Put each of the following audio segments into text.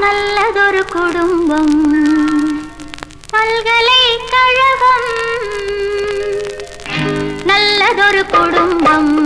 நல்லதொரு குடும்பம். பல்கலைக்கழகம் நல்லதொரு குடும்பம்.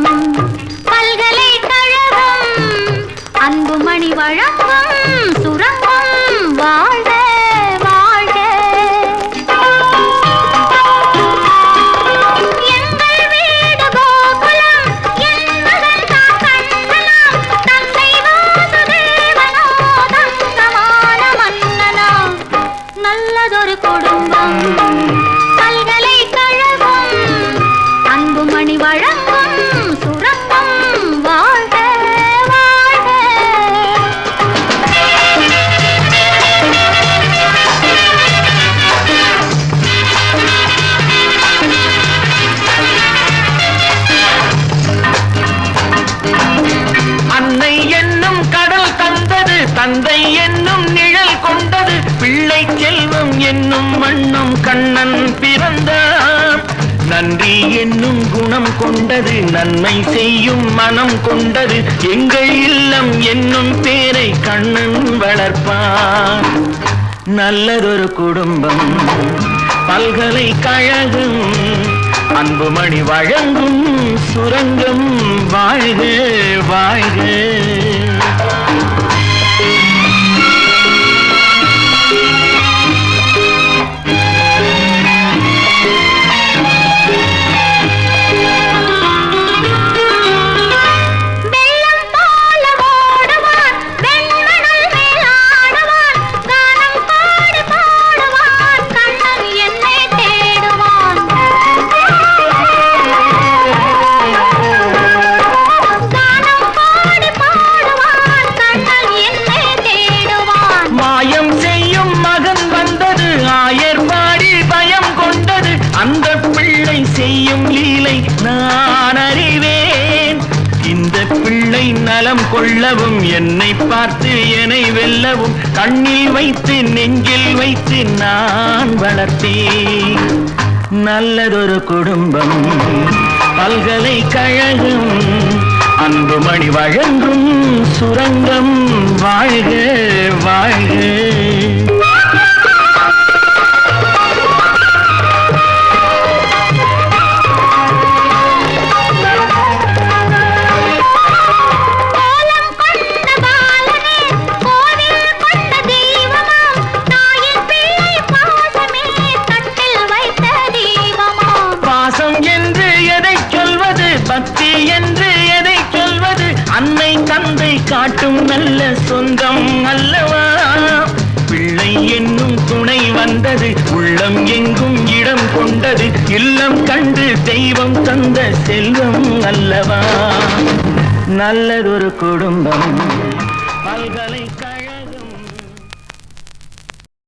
தந்தை என்னும் நிழல் கொண்டது பிள்ளை செல்வம் என்னும் மண்ணும் கண்ணன் பிறந்தான் நன்றி என்னும் குணம் கொண்டது நன்மை செய்யும் மனம் கொண்டது எங்கள் இல்லம் என்னும் பேரை கண்ணன் வளர்ப்பான் நல்லதொரு குடும்பம் பல்கலைக்கழகம் அன்புமணி வழங்கும் சுரங்கம் வாழ்க வாழ்க. நலம் கொள்ளவும் என்னை பார்த்து என்னை வெல்லவும் கண்ணில் வைத்து நெஞ்சில் வைத்து நான் வளர்த்தேன். நல்லதொரு குடும்பம் பல்கலைக்கழகம் அன்புமணி வழங்கும் சுரங்கம் வாழ்க வாழ்க. பக்தி என்று எதை சொல்வது? அன்னை தந்தை காட்டும் நல்ல சொந்தம் அல்லவா? பிள்ளை என்னும் துணை வந்தது உள்ளம் எங்கும் இடம் கொண்டது இல்லம் கண்டு தெய்வம் தந்த செல்வம் அல்லவா? நல்லதொரு குடும்பம் பல்கலைக்கழக